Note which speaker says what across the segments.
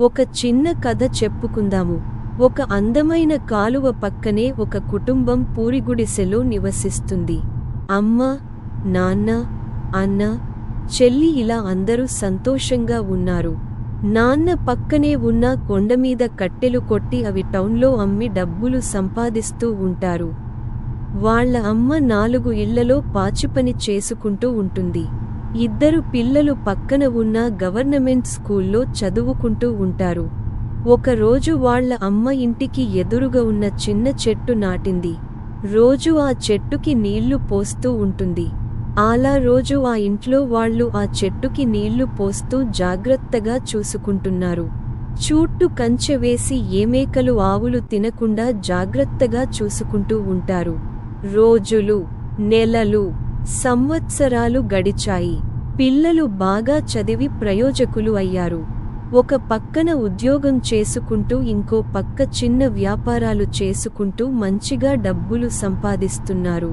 Speaker 1: ఒక చిన్న కథ చెప్పుకుందాము. ఒక అందమైన కాలువ పక్కనే ఒక కుటుంబం పూరిగుడిసెలో నివసిస్తుంది. అమ్మ నాన్న అన్న చెల్లి ఇలా అందరూ సంతోషంగా ఉన్నారు. నాన్న పక్కనే ఉన్న కొండమీద కట్టెలు కొట్టి అవి టౌన్లో అమ్మి డబ్బులు సంపాదిస్తూ ఉంటారు. వాళ్ళ అమ్మ నాలుగు ఇళ్ళలో పాచిపని చేసుకుంటూ ఉంటుంది. ఇద్దరు పిల్లలు పక్కన ఉన్న గవర్నమెంట్ స్కూల్లో చదువుకుంటూ ఉంటారు. ఒకరోజు వాళ్ళ అమ్మ ఇంటికి ఎదురుగా ఉన్న చిన్న చెట్టు నాటింది. రోజు ఆ చెట్టుకి నీళ్ళు పోస్తూ ఉంటుంది. అలా రోజు ఆ ఇంట్లో వాళ్ళు ఆ చెట్టుకి నీళ్ళు పోస్తూ జాగ్రత్తగా చూసుకుంటున్నారు. చూట్టు కంచె వేసి ఏమేకలు ఆవులు తినకుండా జాగ్రత్తగా చూసుకుంటూ ఉంటారు. రోజులు నెలలు సంవత్సరాలు గడిచాయి. పిల్లలు బాగా చదివి ప్రయోజకులు అయ్యారు. ఒక పక్కన ఉద్యోగం చేసుకుంటూ ఇంకో పక్క చిన్న వ్యాపారాలు చేసుకుంటూ మంచిగా డబ్బులు సంపాదిస్తున్నారు.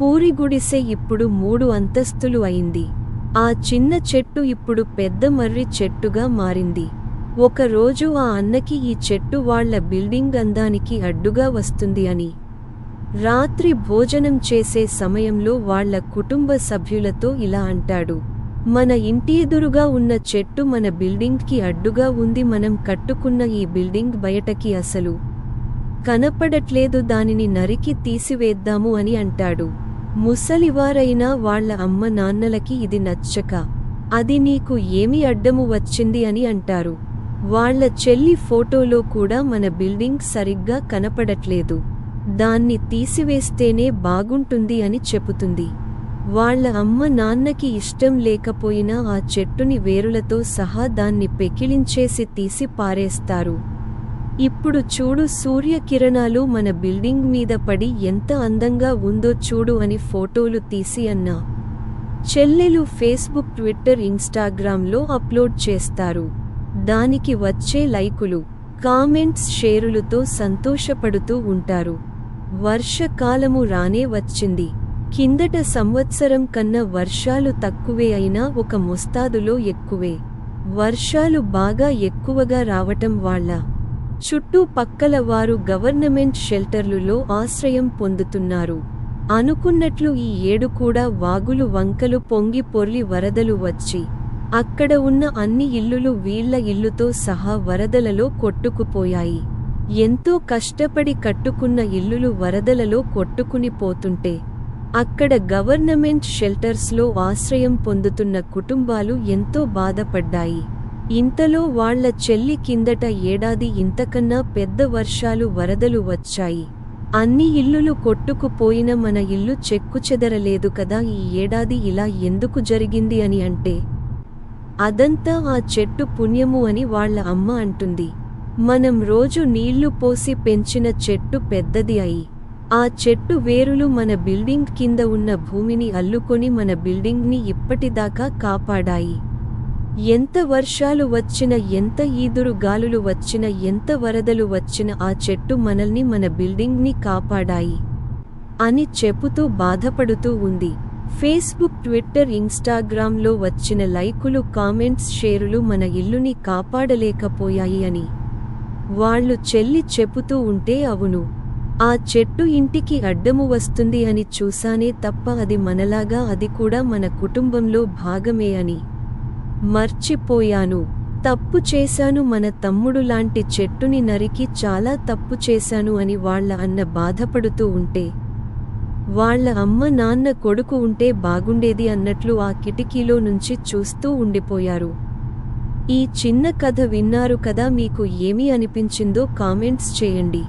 Speaker 1: పూరి గుడిసె ఇప్పుడు మూడు అంతస్తులు అయింది. ఆ చిన్న చెట్టు ఇప్పుడు పెద్ద మర్రి చెట్టుగా మారింది. ఒకరోజు ఆ అన్నకి ఈ చెట్టు వాళ్ళ బిల్డింగ్ అందానికి అడ్డుగా వస్తుంది అని రాత్రి భోజనం చేసే సమయంలో వాళ్ళ కుటుంబ సభ్యులతో ఇలా అంటాడు. మన ఇంటి ఎదురుగా ఉన్న చెట్టు మన బిల్డింగ్కి అడ్డుగా ఉంది. మనం కట్టుకున్న ఈ బిల్డింగ్ బయటకి అసలు కనపడట్లేదు. దానిని నరికి తీసివేద్దాము అని అంటాడు. ముసలివారైనా వాళ్ళ అమ్మ నాన్నలకి ఇది నచ్చక అది నీకు ఏమి అడ్డము వచ్చింది అని అంటారు. వాళ్ళ చెల్లి ఫోటోలో కూడా మన బిల్డింగ్ సరిగ్గా కనపడట్లేదు. దాన్ని తీసివేస్తేనే బాగుంటుంది అని చెబుతుంది. వాళ్ళ అమ్మ నాన్నకి ఇష్టం లేకపోయినా ఆ చెట్టుని వేరులతో సహా దాన్ని పెకిలించేసి తీసి పారేస్తారు. ఇప్పుడు చూడు సూర్యకిరణాలు మన బిల్డింగ్ మీద పడి ఎంత అందంగా ఉందో చూడు అని ఫోటోలు తీసి అన్నా. చెల్లెలు ఫేస్బుక్ ట్విట్టర్ ఇన్స్టాగ్రామ్లో అప్లోడ్ చేస్తారు. దానికి వచ్చే లైకులు కామెంట్స్ షేరులతో సంతోషపడుతూ ఉంటారు. వర్షకాలము రానే వచ్చింది. కిందట సంవత్సరం కన్నా వర్షాలు తక్కువే అయినా ఒక ముస్తాదులో ఎక్కువే. వర్షాలు బాగా ఎక్కువగా రావటం వాళ్ళ చుట్టూ పక్కల వారు గవర్నమెంట్ షెల్టర్లులో ఆశ్రయం పొందుతున్నారు. అనుకున్నట్లు ఈ ఏడు కూడా వాగులు వంకలు పొంగి పొర్లి వరదలు వచ్చి అక్కడ ఉన్న అన్ని ఇల్లులు వీళ్ళ ఇల్లుతో సహా వరదలలో కొట్టుకుపోయాయి. ఎంతో కష్టపడి కట్టుకున్న ఇల్లులు వరదలలో కొట్టుకుని పోతుంటే అక్కడ గవర్నమెంట్ షెల్టర్స్లో ఆశ్రయం పొందుతున్న కుటుంబాలు ఎంతో బాధపడ్డాయి. ఇంతలో వాళ్ళ చెల్లి కిందట ఏడాది ఇంతకన్నా పెద్ద వర్షాలు వరదలు వచ్చాయి. అన్ని ఇల్లులు కొట్టుకుపోయిన మన ఇల్లు చెక్కుచెదరలేదు కదా ఈ ఏడాది ఇలా ఎందుకు జరిగింది అని అంటే అదంతా ఆ చెట్టు పుణ్యము అని వాళ్ళ అమ్మ అంటుంది. మనం రోజు నీళ్ళు పోసి పెంచిన చెట్టు పెద్దది అయి ఆ చెట్టు వేరులు మన బిల్డింగ్ కింద ఉన్న భూమిని అల్లుకొని మన బిల్డింగ్ని ఇప్పటిదాకా కాపాడాయి. ఎంత వర్షాలు వచ్చిన ఎంత ఈదురు గాలులు వచ్చిన ఎంత వరదలు వచ్చిన ఆ చెట్టు మనల్ని మన బిల్డింగ్ని కాపాడాయి అని చెబుతూ బాధపడుతూ ఉంది. ఫేస్బుక్ ట్విట్టర్ ఇన్స్టాగ్రామ్లో వచ్చిన లైకులు కామెంట్స్ షేరులు మన ఇల్లుని కాపాడలేకపోయాయి అని వాళ్ళు చెల్లి చెపుతూ ఉంటే అవును. ఆ చెట్టు ఇంటికి అడ్డము వస్తుంది అని చూసానే తప్ప అది మనలాగా అది కూడా మన కుటుంబంలో భాగమే అని. మర్చిపోయాను. తప్పు చేశాను మన తమ్ముడు లాంటి చెట్టుని నరికి చాలా తప్పు చేశాను అని వాళ్ళ అన్న బాధపడుతూ ఉంటే. వాళ్ళ అమ్మ నాన్న కొడుకు ఉంటే బాగుండేది అన్నట్లు ఆ కిటికీలో నుంచి చూస్తూ ఉండిపోయారు. ఈ చిన్న కథ విన్నారు కదా మీకు ఏమి అనిపించిందో కామెంట్స్ చేయండి.